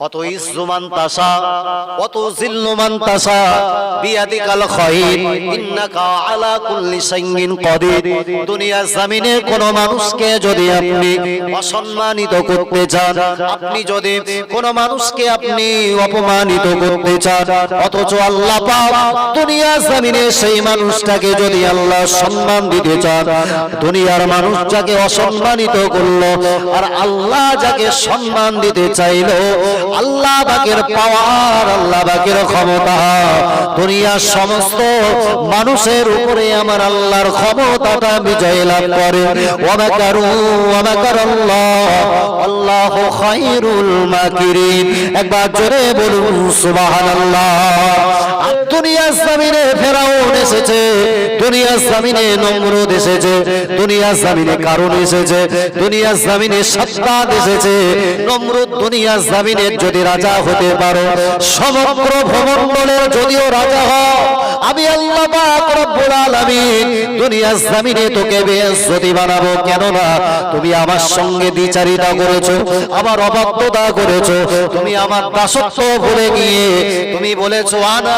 অত ইজ্জুমান তাসা অত জিল্লুমান তাসা বিয়াদিকাল খায়র ইন্নাকা আলা কুল্লি শাইইন কাদির। দুনিয়ার জমিনে কোন মানুষকে যদি আপনি অসম্মানিত করতে চান আপনি যদি কোন মানুষকে আপনি অপমানিত করতে চান অথচ আল্লাহ পাক দুনিয়ার জমিনে সেই মানুষটাকে যদি আল্লাহ সম্মান দিতে চান দুনিয়ার মানুষ যাকে অসম্মানিত করল আর আল্লাহ যাকে সম্মান দিতে চাইলো আল্লাহ বাকের পাওয়ার আল্লাহ বাকের ক্ষমতা। দুনিয়ার সমস্ত মানুষের উপরে আমার আল্লাহর ক্ষমতাটা বিজয় লাভ করে। একবার জোরে বলুন, সুবহানাল্লাহ। দুনিয়ার জমিনে ফেরাউন এসেছে দুনিয়ার জমিনে নমরুদ এসেছে দুনিয়ার জমিনে কারণ এসেছে দুনিয়ার জমিনে সাদ্দাদ এসেছে। নমরুদ দুনিয়ার জমিনের যদি রাজা হতে পারো, সমগ্র ভ্রমণ্ডলের যদিও রাজা হও আমি আল্লাহ পাক রব্বুল আলামিন দুনিয়ার জমিনে তোকে বেইজ্জতি বানাবো। কেন না তুমি আমার সঙ্গে দ্বিচারিতা করেছ, আমার অবাধ্যতা করেছ, তুমি আমার দাসত্ব ভুলে গিয়ে তুমি বলেছ, আনা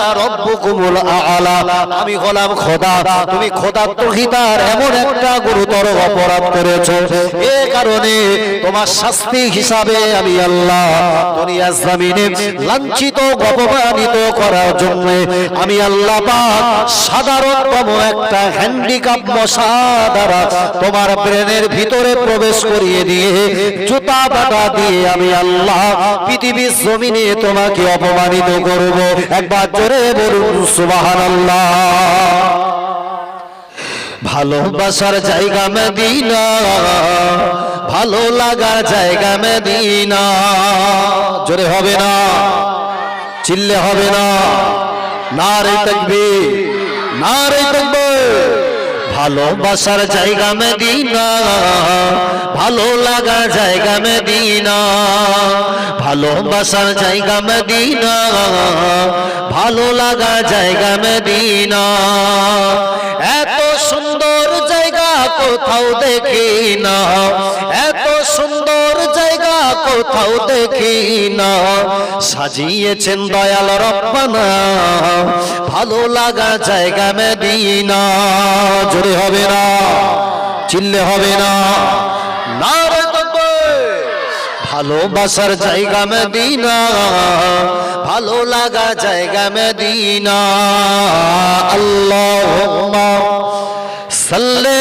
রব্বুকুমুল আলা। আমি হলাম খোদা। তুমি এমন একটা গুরুতর অপরাধ করেছ। এ কারণে তোমার শাস্তি হিসাবে আমি আল্লাহ জমিনে লাঞ্ছিত করার জন্য আমি আল্লাহ পাক সাধারণতম একটা হ্যান্ডিক্যাপ মশা দ্বারা তোমার ব্রেনের ভিতরে প্রবেশ করিয়ে দিয়ে জুতা বাটা দিয়ে আমি আল্লাহ পৃথিবীর জমিনে তোমাকে অপমানিত করব। একবার জোরে বলুন ভালোবাসার জায়গা মেদিনা, ভালো লাগার জায়গা মেদিনা। জোরে হবে না, চিল্লে হবে না। নারে না রে থাকবে ভালোবাসার জায়গা মেদিনা, ভালো লাগার জায়গা মেদিনা ভালোবাসার জায়গা মেদিনা, ভালো লাগা জায়গা মেদিনা। এত সুন্দর জায়গা কোথাও দেখি না এত সুন্দর জায়গা কোথাও দেখি না সাজিয়েছেন দয়াল রব্বানা। ভালো লাগা জায়গা মেদিনা জোরে হবে না, চিল্লে হবে না। না। ভালোবাসার জায়গা মেদিনা ভালো লাগা জায়গা মেদিনা আল্লাহ সাল্লে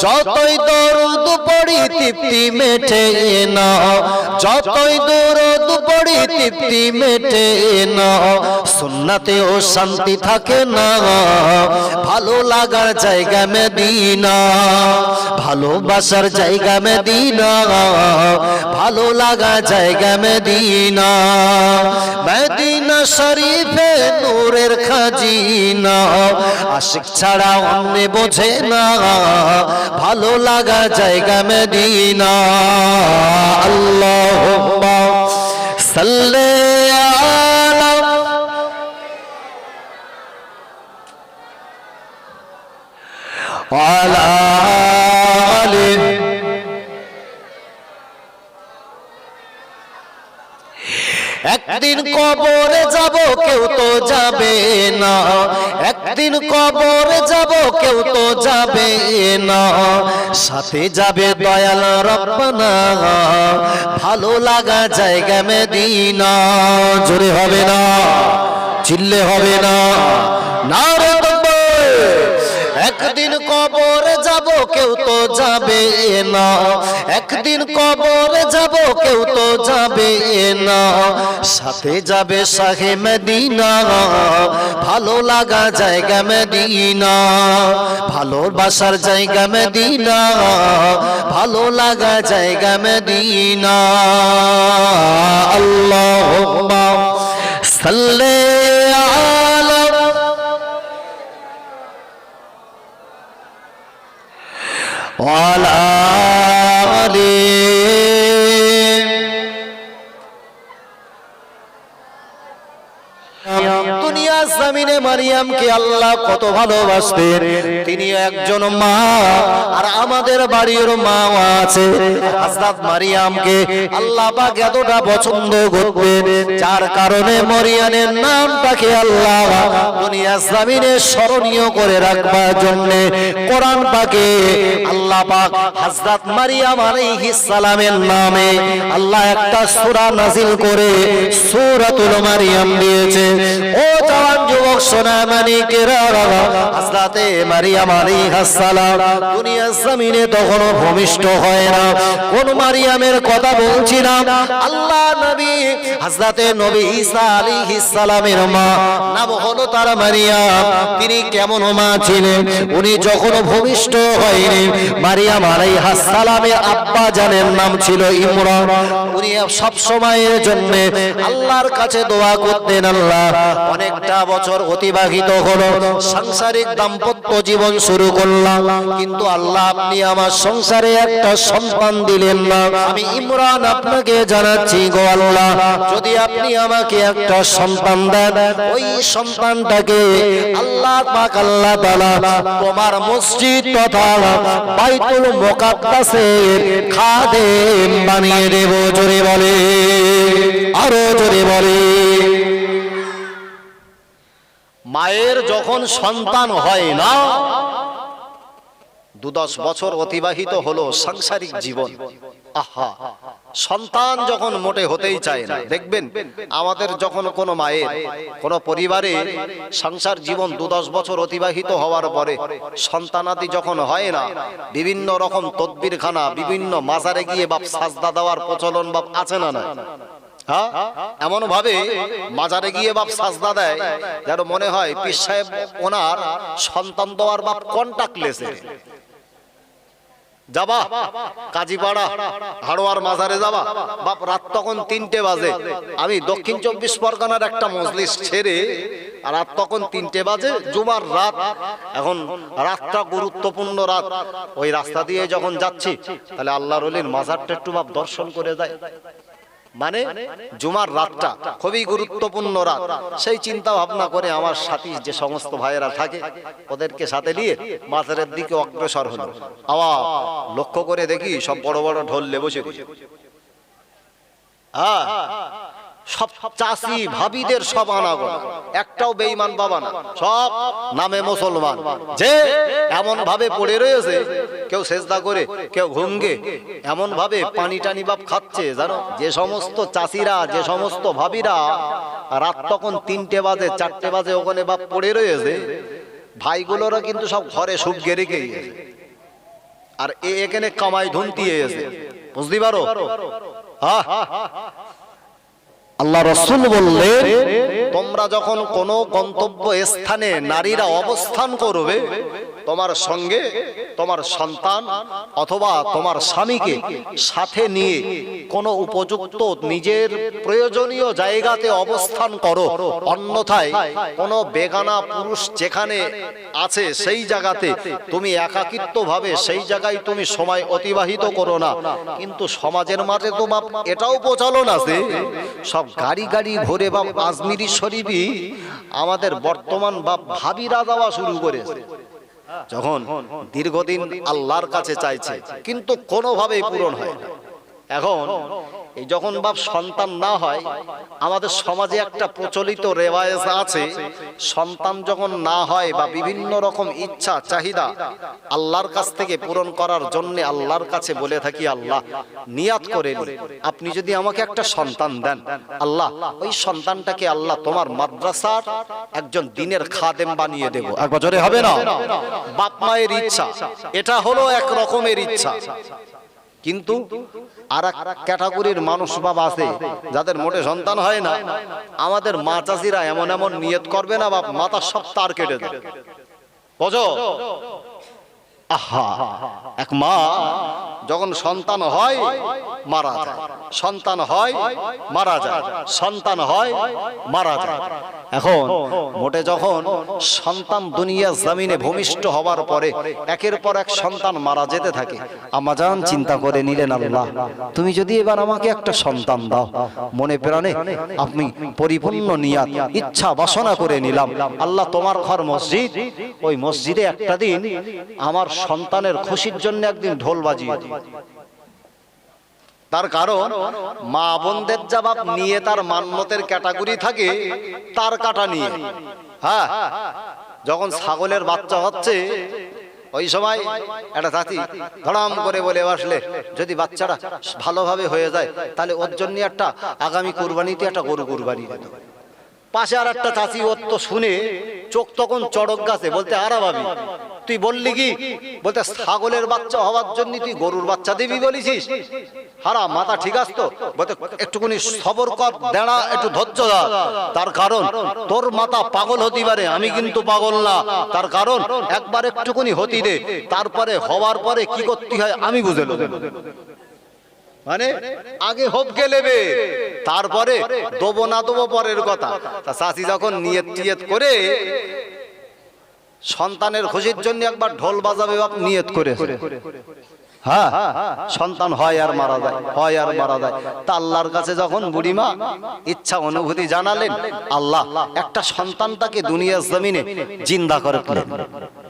যতই দরুদ পড়ি, তৃপ্তি মেটে না যতই দরুদ পড়ি, তৃপ্তি মেটে না সুন্নাতে ও শান্তি থাকে না। ভালো লাগার জায়গা মে মেদিনা। ভালোবাসার জায়গা মেদিনা। ভালো লাগা জায়গা মে মেদিনা। মেদিনা শরীফে নূরের খাজিনা। আশিক ছাড়া অন্য বোঝে না। ভালো লাগা জায়গা মেদিনা। আল্লাহ সাল্লে আলা আলা একদিন কবরে যাব, কেউ তো যাবে না। একদিন কবরে যাব, কেউ তো যাবে না। সাথে যাবে দয়াল রব্বানা। ভালো লাগা জায়গা মেদিনা। জোরে হবে না, চিল্লে হবে না। না। একদিন কবরে যাব, কেউ তো যাবে না। একদিন কবরে যাব, কেউ তো যাবে না। সাথে যাবে শাহে মদিনা। ভালো লাগা জায়গা মদিনা। ভালো ভালোবাসার জায়গা মদিনা। ভালো লাগা জায়গা মদিনা। আল্লাহুম্মা সাল্লি আলা দুনিয়া জমিনে মারিয়ামকে আল্লাহ কত ভালোবাসতেন তিনি একজন মা, আর আমাদের বাড়ির মা আছে। হযরত মারিয়ামকে আল্লাহ পাক এতটা পছন্দ করতেন, যার কারণে মরিয়ামের নামটাকে আল্লাহ দুনিয়া জমিনে স্মরণীয় করে রাখবার জন্য কোরআন পাকে আল্লাহ পাক হযরত মারিয়াম আলাইহিস সালামের নামে আল্লাহ একটা সূরা নাজিল করে সূরাতুল মারিয়াম দিয়েছে। ও জওয়ান যুবক, সোনা মানিকেরা তখনও ভূমিষ্ঠ হয় না। কোন মারিয়ামের কথা বলছি না। আল্লাহ নবী হযরতে নবী ঈসা আলাইহিস সালামের মা, নাম হলো তার মারিয়াম। তিনি কেমন মা ছিলেন? উনি যখন ভূমিষ্ঠ হয়নি, মারিয়াম আলাইহিস সালামের আব্বা জানের নাম ছিল ইমরান। উনি সব সময়ের জন্য আল্লাহর কাছে দোয়া করতেন, আল্লাহ, অনেকটা বছর অতিবাহিত হলো, সাংসারিক দাম্পত্য জীবন শুরু করলাম। কিন্তু আল্লাহ আপনি আমার সংসারে একটা সন্তান দিলেন না। আমি ইমরান আপনাকে জানাচ্ছি গো আল্লাহ, যদি আপনি আমাকে একটা সন্তান দেন, ওই সন্তানটাকে আল্লাহ পাক আল্লাহ তাআলা তোমার মসজিদ তথা বাইতুল মুকাদ্দাসের খাদেম বানিয়ে দেব। জোরে বলে, আরও জোরে বলে। মায়ের যখন সন্তান হয় না দু দশ বছর অতিবাহিত হলো সাংসারিক জীবন। আহা, সন্তান যখন মোটে হতেই চায় না, দেখবেন আমাদের যখন কোনো মায়ের, কোনো পরিবারে সংসার জীবন দু দশ বছর অতিবাহিত হওয়ার পরে সন্তানাদি যখন হয় না, বিভিন্ন রকম তদবিরখানা, বিভিন্ন মাজারে গিয়ে বাপ সাজদা দেওয়ার প্রচলন বাপ আছে না না হ্যাঁ? এমন ভাবে মাজারে গিয়ে বাপ সাজদা দেয়, যেন মনে হয় পীর সাহেব ওনার সন্তান দেওয়ার বাপ কন্টাক্ট লেসে যাবা, কাজীপাড়া, হাড়োয়ার মাজারে যাবা। বাপ, রাত তখন তিনটে বাজে। আমি দক্ষিণ চব্বিশ পরগনার একটা মজলিস ছেড়ে রাত তখন তিনটে বাজে, জুমার রাত। এখন রাতটা গুরুত্বপূর্ণ রাত। ওই রাস্তা দিয়ে যখন যাচ্ছি, তাহলে আল্লাহ রলির মাজারটা একটু বাপ দর্শন করে দেয় মানে জুমার রাতটা খুবই গুরুত্বপূর্ণ রাত সেই চিন্তা ভাবনা করে আমার সাথী যে সমস্ত ভাইয়েরা থাকে, ওদেরকে সাথে নিয়ে মাথারের দিকে অগ্রসর হলো আবার লক্ষ্য করে দেখি সব বড় বড় ঢোল বসে। হ্যাঁ সব চাষি ভাবিদের সব আনাগোনা। একটাও বেঈমান বাবা না। সব নামে মুসলমান। যে এমন ভাবে পড়ে রয়েছে, কেউ সেজদা করে, কেউ ঘুমগে এমন ভাবে পানি টানি বাপ খাচ্ছে, জানো? যে সমস্ত চাষিরা, যে সমস্ত ভাবিরা, রাত তখন তিনটে বাজে, চারটে বাজে ওখানে বাপ পড়ে রয়েছে, ভাইগুলোরা কিন্তু সব ঘরে সুখ গেড়ে গিয়েছে আর এ এখানে কামাই ধুনতি এসে বুঝতে পারো? আহ! আল্লাহ রসুল বললেন তোমরা যখন কোন গন্তব্য স্থানে নারীরা অবস্থান করবে তোমার সঙ্গে তোমার সন্তান অথবা তোমার স্বামীকে সাথে নিয়ে কোন উপযুক্ত নিজের প্রয়োজনীয় জায়গাতে অবস্থান করো। অন্যথায় কোন বেগানা পুরুষ যেখানে আছে সেই জায়গাতে তুমি একাকিত্ব ভাবে সেই জায়গায় তুমি সময় অতিবাহিত করো না। কিন্তু সমাজের মাঝে তো বাপ এটাও প্রচলন আছে। সব গাড়ি গাড়ি ভরে বা আজমিরি শরীফই আমাদের বর্তমান বাপ ভাবিরা যাওয়া শুরু করেছে। যখন দীর্ঘদিন আল্লাহর কাছে চাইছে, কিন্তু কোনোভাবেই পূরণ হয় এখন যখন বাপ সন্তান না হয়, আমাদের সমাজে একটা প্রচলিত রেওয়াজ আছে, সন্তান যখন না হয় বা বিভিন্ন রকম ইচ্ছা, চাহিদা আল্লাহর কাছ থেকে পূরণ করার জন্য আল্লাহর কাছে বলে থাকি, আল্লাহ, নিয়াত করে। আপনি যদি আমাকে একটা সন্তান দেন, আল্লাহ, ওই সন্তানটাকে আল্লাহ তোমার মাদ্রাসার একজন দিনের খাদেম বানিয়ে দেব। এক বছরে হবে না? বাপ মায়ের ইচ্ছা, এটা হলো এক রকমের ইচ্ছা। কিন্তু আর এক ক্যাটাগরির মানুষ বাবা আছে, যাদের মোটে সন্তান হয় না। আমাদের মা চাষিরা এমন এমন নিয়ত করবে না বা মাথার সব তার কেটে দেবে। বোঝো? আহা, এক মা যখন সন্তান হয়, মারা যায়। সন্তান হয়, মারা যায়। সন্তান হয়, মারা যায়। এখন মোটে যখন সন্তান দুনিয়া জমিনে ভূমিষ্ঠ হবার পরে একের পর এক সন্তান মারা যেতে থাকে আমাজান চিন্তা করে নিলেন, আল্লাহ, তুমি যদি এবার আমাকে একটা সন্তান দাও। মনে প্রাণে আপনি পরিপূর্ণ নিয়াত, ইচ্ছা বাসনা করে নিলাম। আল্লাহ তোমার ঘর মসজিদ, ওই মসজিদে একটা দিন আমার সন্তানের খুশির জন্য একদিন ঢোল বাজিয়ে তার কারণ, মা বোনদের জবাব নিয়ে তার মান্যতের ক্যাটাগরি থাকে তার কাটা নিয়ে। হ্যাঁ যখন ছাগলের বাচ্চা হচ্ছে, ওই সময় একটা চাচি ধড়াম করে বলে আসলে যদি বাচ্চাটা ভালোভাবে হয়ে যায়, তাহলে ওর জন্য একটা আগামী কুরবানিতে একটা গরু কুরবানি দিত। পাশে আর একটা চাচি ওর তো শুনে চোখ তখন চড়ক গাছে, বলতে, আরা ভাবি তুই বললি কি? বলতে ছাগলের বাচ্চা হওয়ার জন্য তুই গরুর বাচ্চা দিবি বলিছিস? হারা, মাথা ঠিক আছে তো? বলতে একটুখানি সবর কর, দেড়া, একটু ধৈর্য ধর। তার কারণ, তোর মাথা পাগল হতে পারে, আমি কিন্তু পাগল না। তার কারণ, একবার একটুখানি হতি দে। তারপরে হওয়ার পরে কি করতে হয় আমি বুঝে মানে আগে হপকে নেবে? তারপরে দেবো না দেবো পরের কথা। তা চাষি যখন নিয়ত টিয়ত করে সন্তানের খুশির জন্য একবার ঢোল বাজাবে নিয়ত করে হ্যাঁ সন্তান হয় আর মারা যায়, হয় আর মারা যায়। তা আল্লাহর কাছে যখন বুড়িমা ইচ্ছা অনুভূতি জানালেন, আল্লাহ একটা সন্তান তাকে দুনিয়ার জমিনে জিন্দা করে তুলেন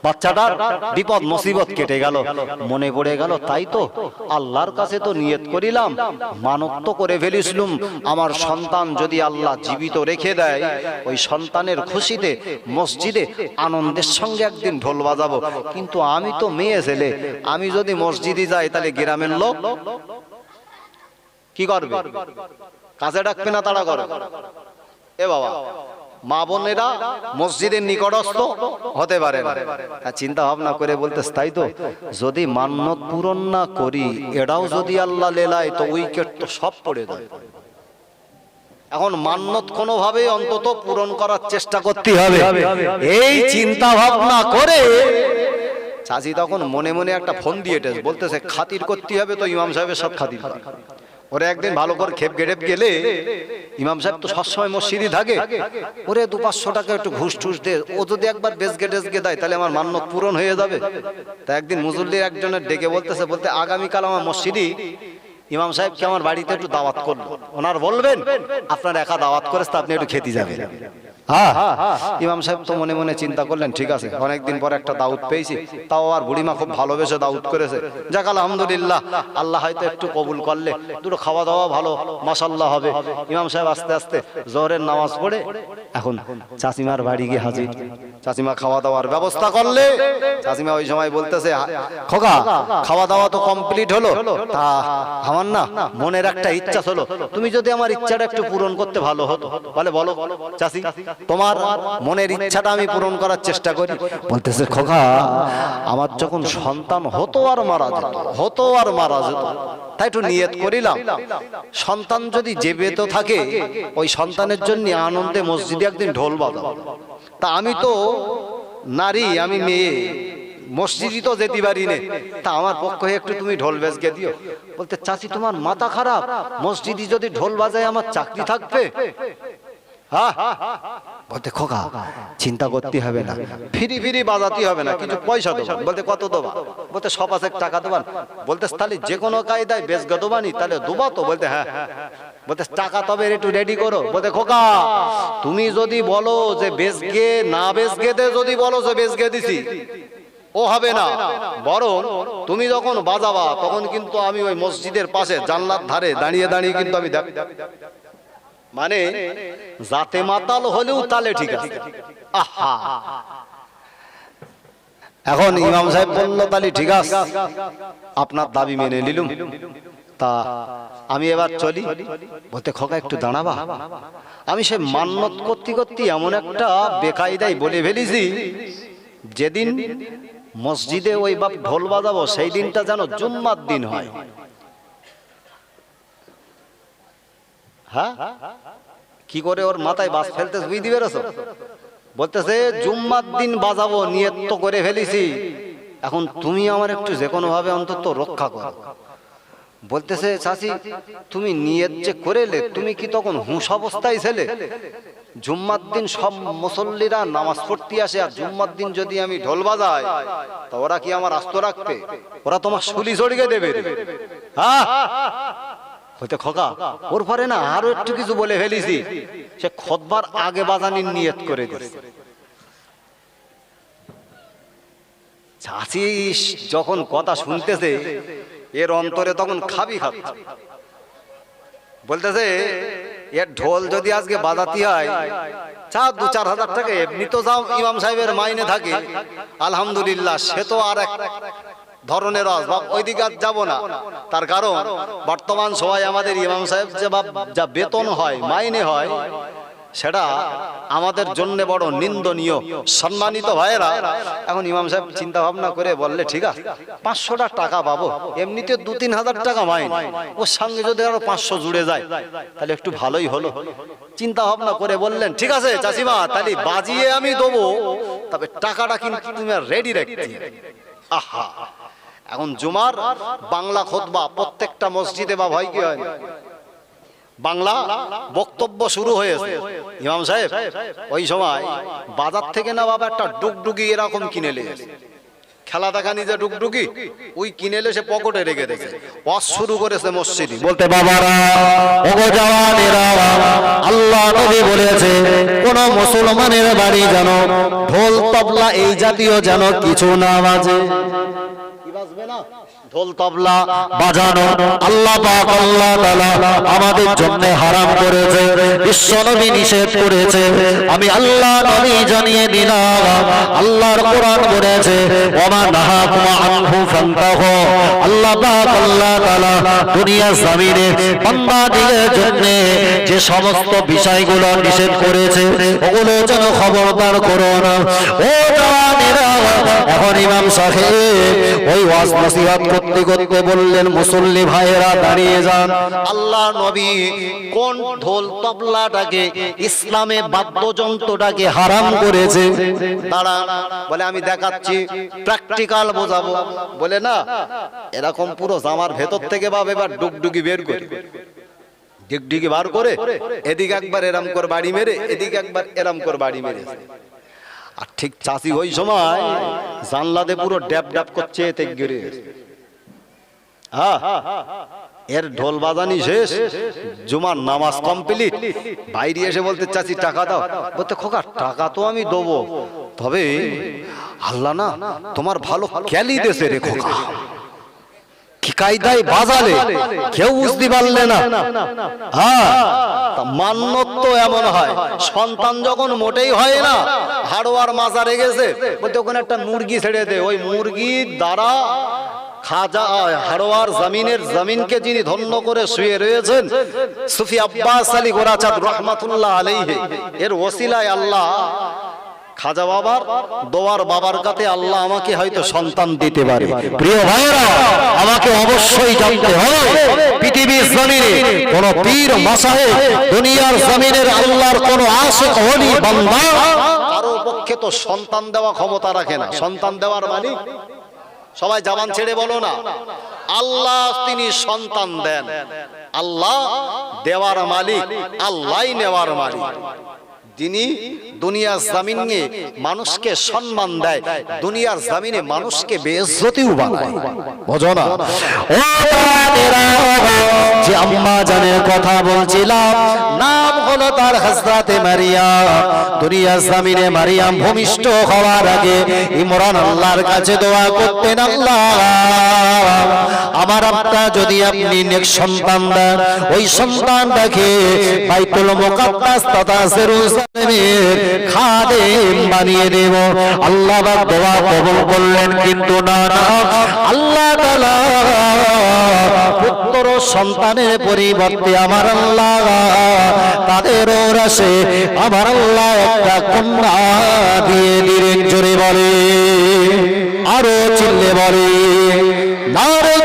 বাচ্চাটার বিপদ, মুসিবত কেটে গেল, মনে পড়ে গেল, তাই তো আল্লাহর কাছে তো নিয়ত করিলাম মানত করে ফেলিসলুম, আমার সন্তান যদি আল্লাহ জীবিত রেখে দেয়, ওই সন্তানের খুশিতে মসজিদে আনন্দের সঙ্গে একদিন ঢোল বাজাবো। কিন্তু আমি তো মেয়ে ছেলে, আমি যদি মসজিদে যাই তাহলে গ্রামের লোক কি করবে? কাছে ডাকবে না তারা করে। এ বাবা, মা বোনেরা মসজিদের নিকটস্থ হতে পারে চিন্তা ভাবনা করে বলতে তাই তো, যদি মান্যত পূরণ না করি, এটাও যদি আল্লাহ লেলায়, তো উইকেট তো সব পড়ে যায়। এখন মান্যত কোনোভাবে অন্তত পূরণ করার চেষ্টা করতে হবে। এই চিন্তা ভাবনা করে চাচি তখন মনে মনে একটা ফোন দিয়ে বলতেছে, খাতির করতে হবে তো ইমাম সাহেবের সব খাতির। ওরে একদিন ভালো করে খেপ গেড়েপ গেলে ইমাম সাহেব তো সবসময় মসজিদই থাকে। ওরে দু পাঁচশো টাকা একটু ঘুষ টুস দে, ও যদি একবার বেসগে টেসগে দেয়, তাহলে আমার মান্যত পূরণ হয়ে যাবে। তা একদিন মুজুল্লির একজনের ডেকে বলতেছে, বলতে আগামীকাল আমার মসজিদই ইমাম সাহেবকে আমার বাড়িতে একটু দাওয়াত করল। ওনার বলবেন, আপনার একা দাওয়াত করে, তো আপনি একটু খেতে যাবেন। হ্যাঁ। ইমাম সাহেব তো মনে মনে চিন্তা করলেন ঠিক আছে অনেকদিন পর একটা দাউদ পেয়েছি তাও আর বুড়িমা খুব ভালোবেসে দাউদ করেছে। যাক আলহামদুলিল্লাহ আল্লাহ হয়তো একটু কবুল করলে দুটো খাওয়া দাওয়া ভালো মাসাল্লাহ হবে। ইমাম সাহেব আস্তে আস্তে জোহরের নামাজ পড়ে এখন চাচিমার বাড়ি গিয়ে হাজির। চাচিমা খাওয়া দাওয়ার ব্যবস্থা করলে চাচিমা ওই সময় বলতেছে খোকা খাওয়া দাওয়া তো কমপ্লিট হলো। তা আমার না মনের একটা ইচ্ছা হলো তুমি যদি আমার ইচ্ছাটা একটু পূরণ করতে ভালো হতো বলে বলো চাচি। তোমার মনের ইচ্ছাটা আমি পূরণ করার চেষ্টা করি। বলতেছে, খোকা, আমার যখন সন্তান হতো আর মারা যেত, হতো আর মারা যেত, তাই একটু নিয়ত করিলাম। সন্তান যদি জীবিত থাকে, ওই সন্তানের জন্য আনন্দে মসজিদে একদিন ঢোল বাজাবো তা আমি তো নারী, আমি মেয়ে, মসজিদই তো যেতে পারি নে। তা আমার পক্ষ হয়ে একটু তুমি ঢোল বেজকে দিও। বলতে, চাচি, তোমার মাথা খারাপ। মসজিদই যদি ঢোল বাজায়, আমার চাকরি থাকবে? বলতে, খোকা, চিন্তা করতে হবে না। ফিরি ফিরি বাজাতে হবে না, কিছু পয়সা দেবো। বলতে, কত দেবা? বলতে, সব আছে, টাকা দেবান বলতে, তাহলে যে কোনো কায়দায় বেশ গদবানি তাহলে দুবা তো। বলতে হ্যাঁ বলতে, টাকা তবে একটু রেডি করো। বলতে, খোকা, তুমি যদি বলো যে বেসগে না বেসগে দে যদি বলো যে বেসগে দিছি, ও হবে না। বরং তুমি যখন বাজাবা, তখন কিন্তু আমি ওই মসজিদের পাশে জানলার ধারে দাঁড়িয়ে দাঁড়িয়ে কিন্তু আমি দেখ মানে জাতে মাতাল হলেও তালে ঠিক আছে। আহা। এখন ইমাম সাহেব বলল তাহলে ঠিক আছে। আপনার দাবি মেনে নিলুম। তা আমি এবার চলি। বলতে খোকা একটু দাঁড়াবা। আমি সে মান্নত করতে করতে এমন একটা বেকায়দাই বলে ফেলেছি। যেদিন মসজিদে ওই বাপ ঢোল বাজাবো সেই দিনটা যেন জুম্মার দিন হয়। হ্যাঁ? কি করে ওর মাথায় বাস ফেলতে বুঝতে পেরেছ? বলতেছে, জুম্মার দিন বাজাবো, নিয়ত তো করে ফেলেছি। এখন তুমি আমার একটু যে কোনো ভাবে অন্তত রক্ষা করো। বলতেছে, চাচি, তুমি নিয়ত যে করেলে, তুমি কি তখন হুঁশ অবস্থায় ছেলে? জুম্মার দিন সব মুসল্লিরা নামাজ পড়তে আসে, আর জুম্মার দিন যদি আমি ঢোল বাজাই, তা ওরা কি আমার আস্ত রাখবে? ওরা তোমার শুলি চড়িয়ে দেবে? হ্যাঁ। হইতে খোকা ওর পরে না আরও একটু কিছু বলে ফেলিছি। সে খতবার আগে বাজানির নিয়ত করে দিয়েছে চাচি যখন কথা শুনতেছে, এর অন্তরে তখন খাবি খাচ্ছে বলতেছে এর ঢোল যদি আজকে বাজাতে হয়, চার দু চার হাজার টাকা এমনি তো যাও ইমাম সাহেবের মাইনে থাকে। আলহামদুলিল্লাহ, সে তো আর এক ধরনের আসবাব ওইদিকে আর যাব না। তার কারণ বর্তমান সময় আমাদের ইমাম সাহেব যে বা- যা বেতন হয় মাইনে হয় সেটা আমাদের জন্য বড় নিন্দনীয় সম্মানিত ভাইয়েরা। এখন ইমাম সাহেব চিন্তা ভাবনা করে বললে ঠিক আছে পাঁচশোটা টাকা পাবো এমনিতে দু তিন হাজার টাকা মাইন। ওর সঙ্গে যদি আরও পাঁচশো জুড়ে যায় তাহলে একটু ভালোই হলো। চিন্তা ভাবনা করে বললেন ঠিক আছে চাষিমা তাহলে বাজিয়ে আমি দেবো। তবে টাকাটা কিন্তু তুমি রেডি রাখতে। আহা। এখন জুমার বাংলা খোদবা প্রত্যেকটা মসজিদে বা ভয় কি হয় বাংলা বক্তব্য শুরু হয়েছে। ইমাম সাহেব, ওই সময় বাজার থেকে না বাবা একটা ডুগডুগি এরকম কিনে নিয়েছে খেলা দেখা নিজে ডুগডুগি, ওই কিনে সে পকেটে রেখে দিয়েছে। ওয়াজ শুরু করেছে মসজিদে। বলতে বাবারা আল্লাহ নবী বলেছে, কোন মুসলমানের বাড়ি যেন ঢোল তবলা এই জাতীয় যেন কিছু না বাজে। ঢোল তবলা বাজানো, আল্লাহ পাক, আল্লাহ তাআলা আমাদের জন্য হারাম করেছে বিশ্ব নবী নিষেধ করেছে। আমি আল্লাহ নবী জানিয়ে দিলাম, আল্লাহর কোরআন বলেছে নাহাকুম আনহু আল্লাহ পাক, আল্লাহ তাআলা দুনিয়া জমিনে বান্দাদের জন্য যে সমস্ত বিষয়গুলো নিষেধ করেছে, ওগুলো যেন খবরদার করো না ও জওয়ানেরা এখন ইমাম সাহেব ওই ওয়াজ নসিহত করতে করতে বললেন, মুসল্লি ভাইয়েরা দাঁড়িয়ে যান। আল্লাহ নবী কোন ঢোল তবলাটাকে, ইসলামে বাদ্যযন্ত্রটাকে হারাম করেছে? তারা বলে আমি দেখাচ্ছি, প্র্যাকটিক্যাল বোঝাবো। বলে না, এরকম পুরো জামার ভেতর থেকে ভাবে এবার ডুগডুগি বের করে। ডিগডিগি বার করে, এদিকে একবার এরাম করে বাড়ি মেরে, এদিকে একবার এরাম করে বাড়ি মেরে। আর ঠিক চাষি ওই সময় জানলাতে পুরো ড্যাপ ড্যাপ করছে এতে গিরে। এর ঢোল বাজানি শেষ, জুমার নামাজ কমপ্লিট। বাইরে এসে বলতে, চাচি, টাকা দাও। বলতে, খোকা, টাকা তো আমি দেবো। তবে আল্লাহ না তোমার ভালো ক্যালি দেশে রে খোকা। কায়দায় বাজালে কেউ বুঝতে পারলে না। হ্যাঁ মান্যত তো এমন হয়। সন্তান যখন মোটেই হয় না হাড়োয়ার মাজারে গেছে বলতে ওখানে একটা মুরগি ছেড়ে দে। ওই মুরগির দ্বারা খাজা হাড়োয়ার জমিনের জমিনকে যিনি ধন্য করে শুয়ে রয়েছেন সুফি আব্বাস আলী গোরাচাঁদ রহমাতুল্লাহ আলাইহি এর ওসিলায় আল্লাহ খাজা বাবার দোয়ার বাবার কাছে আল্লাহ আমাকে হয়তো সন্তান দিতে পারে। প্রিয় ভাইরা আমাকে অবশ্যই জানতে হবে, পৃথিবীর জমিনে কোন পীর মাসাহে দুনিয়ার জমিনের আল্লাহর কোন আশেক হলি বান্দা কারও পক্ষে তো সন্তান দেওয়া ক্ষমতা রাখে না। সন্তান দেওয়ার মালিক সবাই জাবান ছেড়ে বলো না। আল্লাহ তিনি সন্তান দেন। আল্লাহ দেওয়ার মালিক, আল্লাহই নেওয়ার মালিক। তিনি দুনিয়ার জামিনে মানুষকে সম্মান দেয়, দুনিয়ার জামিনে মানুষকে বেইজ্জতিও বানায়। কথা বলছিলাম, নাম হলো তার হযরতে মারিয়াম দুনিয়ার জামিনে মারিয়াম ভূমিষ্ঠ হওয়ার আগে ইমরান আল্লাহর কাছে দোয়া করতেন, আল্লাহ, আমার আপনার যদি আপনি নেক সন্তান দেন, ওই সন্তানটাকে বাইতুল মুকাদ্দাস তথা জেরুজালেমের বানিয়ে দেব। আল্লাহ কবুল করলেন, কিন্তু না না। আল্লাহ পুত্র সন্তানের পরিবর্তে আমার আল্লাহ, তাদের ওরাসে আমার আল্লাহ একটা কন্যা দিয়ে দিলেন, জোরে বলে। আরও চিল্লে বলে নারে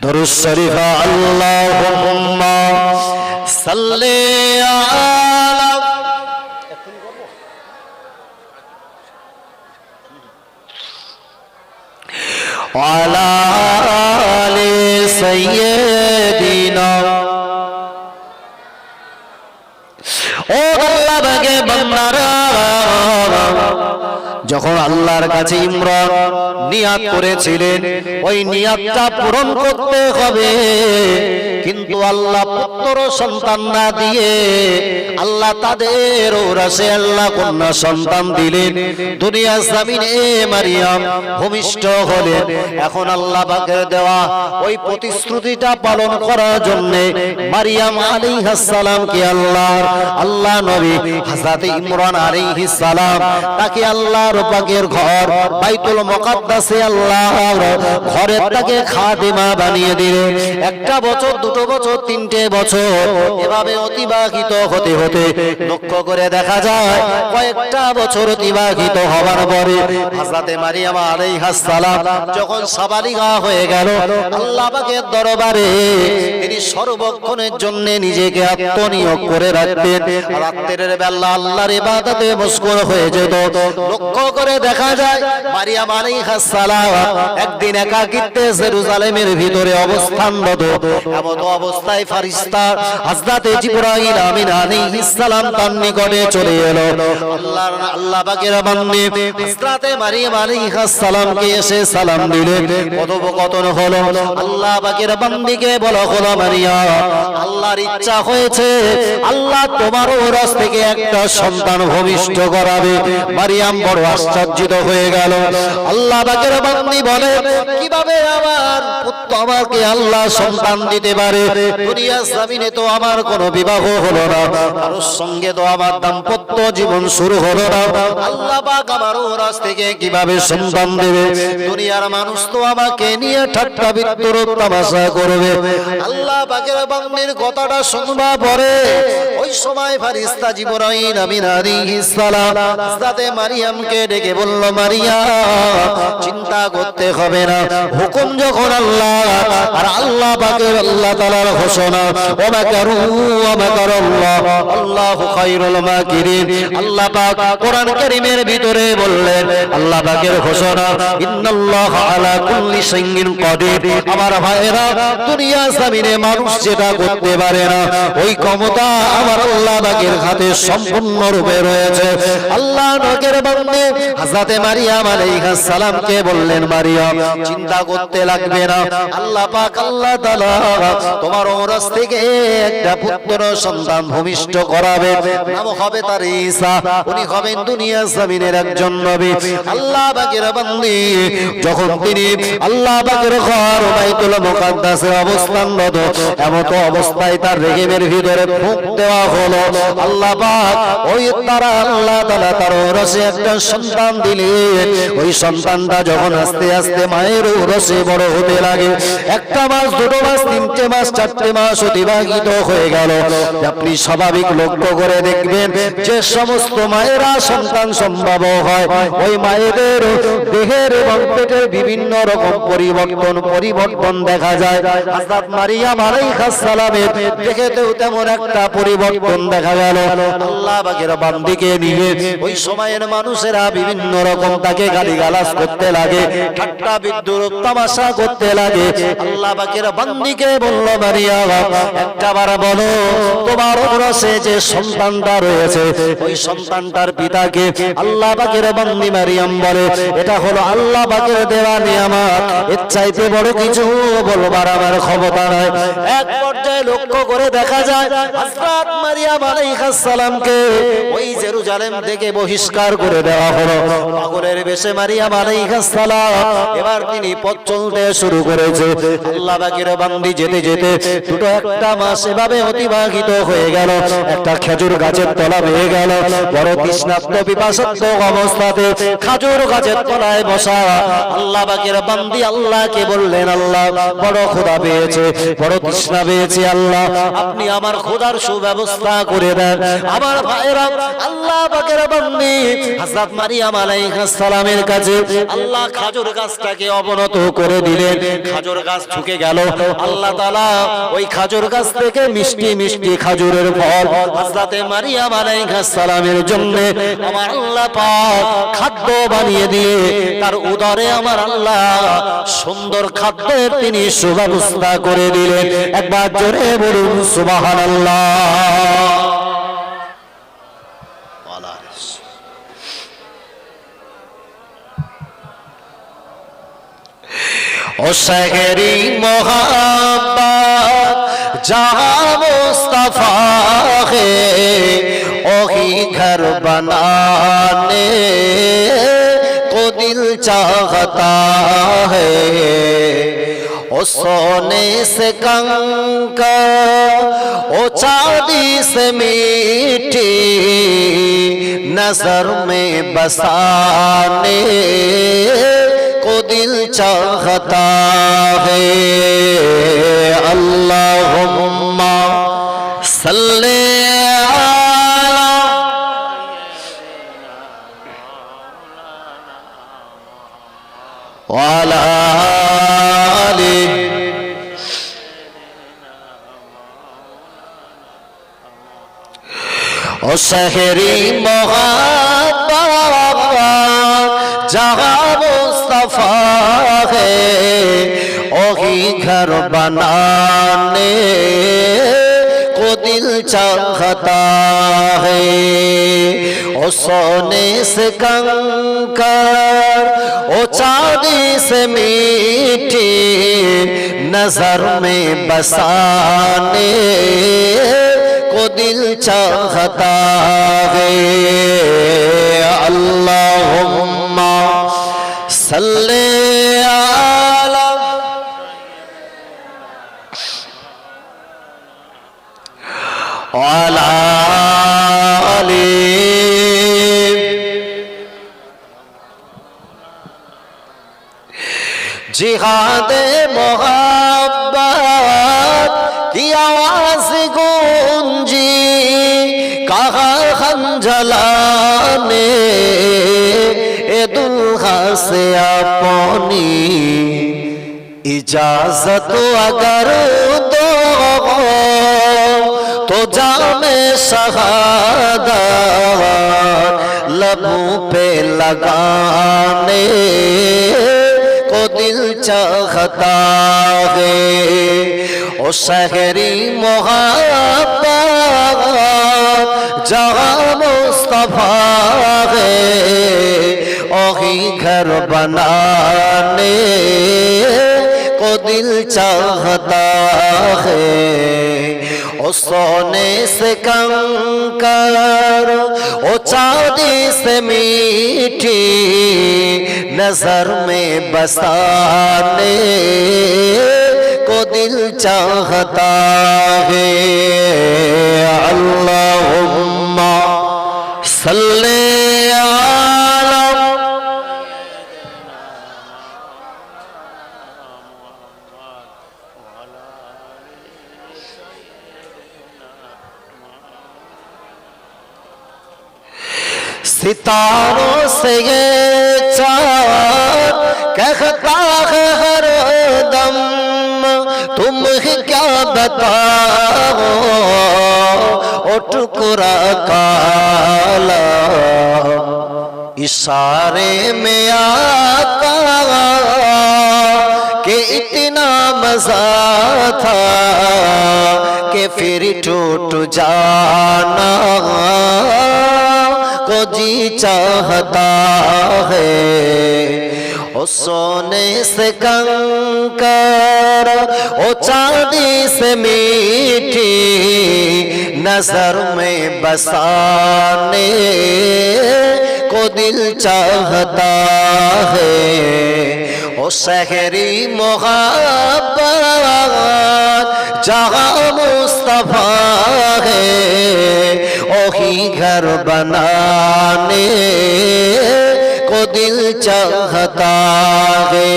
দরুদ শরীফ আল্লাহুম্মা সাল্লি আলা وعلى آل سيدنا ও আল্লাহ বাগে বান্দারা যখন আল্লাহর কাছে ইমরান নিয়াত করেছিলেন, ওই নিয়াতটা পূরণ করতে হবে। কিন্তু আল্লাহ পুত্র সন্তান না দিয়ে আল্লাহ তাদের ওরাসে আল্লাহ কন্যা সন্তান দিলেন। দুনিয়া জামিনে মারিয়াম ভূমিষ্ঠ হলেন। এখন আল্লাহ বাকের দেওয়া ওই প্রতিশ্রুতিটা পালন করার জন্য মারিয়াম আলাইহিস সালাম কে আল্লাহর, আল্লাহ নবী হযরত ইমরান আলাইহিস সালাম, তাকে আল্লাহর পাকের ঘর, বাইতুল মুকাদ্দাসে আল্লাহর ঘরের তাকে খাদিমা বানিয়ে দিলেন একটা বছর, দুটো বছর, তিনটে বছর, এভাবে অতিবাহিত হতে হতে লক্ষ্য করে দেখা যায়, কয়েকটা বছর অতিবাহিত হওয়ার পরে হযরতে মারিয়াম আলাইহিস সালাম যখন সাবালিগা হয়ে গেল, আল্লাহ পাকের দরবারে তিনি সর্বক্ষণের জন্য নিজেকে আত্মনিয়োগ করে রাখতেন। রাত্রের বেলা আল্লাহর ইবাদতে মশগুল হয়ে যেত। লক্ষ্য করে দেখা যায়, মারিয়াম আলাইহিস সালাম একদিন একাকিত্বে জেরুজালেমের ভিতরে অবস্থানরত। এমন অবস্থায় হযরতে আমিন আলাইহিস সালাম তার নিকটে চলে এলো। আল্লাহর, আল্লাহ পাকের বান্দে হযরতে মারিয়াম সালামকে এসে সালাম হলো, আল্লাহ পাকের বান্দিকে খোদা মারিয়াম, আল্লাহর ইচ্ছা হয়েছে, আল্লাহ তোমার ওরস থেকে একটা সন্তান ভূমিষ্ঠ করাবে। মারিয়াম বড় আশ্চর্যিত হয়ে গেল। আল্লাহ বাকের বান্দি বলে, কীভাবে আমার পুত্র আমাকে আল্লাহ সন্তান দিতে পারে? তো আমার কোনো বিবাহ হলো না। কারোর সঙ্গে তো আমার দাম্পত্য জীবন শুরু হলো আল্লাহ আমার ওরাস থেকে কীভাবে সন্তান দেবে? দুনিয়ার মানুষ তো আমাকে নিয়ে ঠাট্টা বিদ্রুপ তামাশা করবে। আল্লাহ পাকের বান্দির কথাটা শুনবা পরে ওই সময় ফারিস্তা জিবরাইল আমিন আলাইহিস সালাম মারিয়ামকে ডেকে বলল মারিয়াম চিন্তা করতে হবে না। হুকুম যখন আল্লাহ, আর আল্লাহ পাকের আল্লাহ তাআলার ঘোষণা ওয়া মাকারু ওয়া মাকারাল্লাহ আল্লাহু খায়রুল মাকিরিন। আল্লাহ পাক কোরআন কারীমের ভিতরে বললেন, আল্লাহ পাকের ঘোষণা, ইন্নাল্লাহ আলা কুল্লি শাইইন কাদির। আমার ভাইরা দুনিয়া জমিনে মানুষ যেটা করতে পারে না, ওই ক্ষমতা আমার আল্লাহ পাকের হাতে সম্পূর্ণ রূপে রয়েছে। আল্লাহ নকের বান্দে, হযরতে মারিয়াম আলাইহিস সালামকে বললেন, মারিয়াম, চিন্তা করতে লাগবে না। আল্লাহ পাক আল্লাহ তাআলা তোমার ওরস থেকে একটা পুত্র সন্তান ভূমিষ্ঠ করাবে। নাম হবে তার ঈসা উনি হবেন জমিনের একজন নবী। আল্লাহ পাকের বান্দি, যখন তিনি আল্লাহ পাকের ঘর বাইতুল অবস্থায় তার রেগেমের ভিতরে ফুঁক দেওয়া হলো। আল্লাহ পাক ওই আল্লাহ তাআলা তার রসে একটা সন্তান ওই সন্তানটা যখন আস্তে আস্তে মায়ের রসে বড় হতে লাগে, একটা মাস, দুটো মাস, তিনটে মাস, চারটে মাস অতিবাহিত হয়ে গেল। আপনি স্বাভাবিক লক্ষ্য করে দেখবেন যে সমস্ত মায়েরা সন্তান সম্ভব হয়, ওই মায়েদের দেহের এবং পেটের বিভিন্ন রকম পরিবর্তন পরিবর্তন দেখা যায়। হযরত মারিয়াম আলাইহিস সালামের দেখেতেও তেমন একটা পরিবর্তন দেখা গেল। আল্লাহ পাকের বান্দিকে নিয়ে ওই সময়ের মানুষেরা বিভিন্ন রকম তাকে গালিগালাজ করতে লাগে, ঠাট্টা বিদ্রুপ তামাশা করতে লাগে। আল্লাহ পাকের বান্দিকে বলল, মারিয়াম, একটা বার বলো, তোমার রসে যে সন্তানটা রয়েছে ওই সন্তানটার পিতাকে আল্লাহ পাকের বান্দি মারিয়াম বলে। এটা হলো আল্লাহ পাকের দেওয়া নিয়ামত। এর চাইতে বড় কিছু বলবার আমার ক্ষমতা নাই। এক পর্যায়ে লক্ষ্য করে দেখা যায় একটা অতিবাহিত হয়ে গেল। একটা খেজুর গাছের তলা পেয়ে গেল। বড় তৃষ্ণাত্ম পিপাসাত্ম অবস্থাতে খাজুর গাছের তলায় বসা আল্লাহ পাকের বান্দি আল্লাহকে বললেন, আল্লাহ, বড় খোদা পেয়েছে, বড় তৃষ্ণা পেয়েছে, আল্লাহ, আপনি আমার খোদার সুব্যবস্থা করে দেন। আমার ভাইরা আল্লাহ পাকের বান্দি হযরত মারিয়াম আলাইহিস কাছে আল্লাহ খাজুর গাছটাকে অবনত করে দিলেন। খাজুর গাছ ঝুঁকে গেল। আল্লাহ তাআলা ওই খাজুর গাছ থেকে মিষ্টি মিষ্টি খাজুরের ফল হযরতে মারিয়াম আলাইহিস সালামের জন্য আমার আল্লাহ পাক খাদ্য বানিয়ে দিয়ে তার উদরে আমার আল্লাহ সুন্দর খাদ্যের তিনি সুব্যবস্থা করে দিলেন। একবার জোরে বলুন সুবাহান আল্লাহ ও শহরি মোহাম্মদ جہاں مصطفیٰ ہے اوہی گھر بنانے کو دل چاہتا ہے۔ او سونے سے کنکر او چاندی سے میٹھی، نظر میں بسانے چاہتا ہے اللہم صلی وعلى آل ও শহরি মহাব্বা জাগা وفا ہے۔ اوہی گھر بنانے کو دل چاہتا ہے۔ او سونے سے کنکر، او چاندی سے میٹھی نظر میں بسانے کو دل چاہتا ہے۔ اللہم صل على وعلى آل جهاد محبت کی آواز گونجی کہاں خنجلہ میں दुल्हा से अपनी इजाजत अगर दो तो जामे शहादा लबों पे लगाने को दिल चाहता है ओ शहरी मोहब्बत जहाँ मुस्तफा है اوہی گھر بنانے کو دل چاہتا ہے۔ او سونے سے کنکر، او چاندی سے میٹھی نظر میں بسانے کو دل چاہتا ہے۔ اللہم صلی ستاروں سے یہ چار کہتا ہے ہر دم، تم ہی کیا بتاؤ؟ ٹکرا کالا۔ اشارے میں آتا کہ اتنا مزہ تھا کہ پھر ٹوٹ جانا۔ جی چاہتا ہے۔ او سونے سے کنکر، او چاندی سے میٹھی نظر میں بسانے کو دل چاہتا ہے۔ او شہری محبت जहाँ मुस्तफ़ा है वही घर बनाने को दिल चाहता है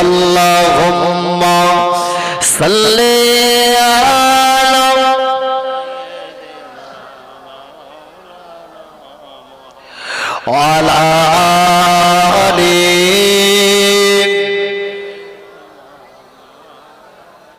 अल्लाहुम्मा सल्ले वाला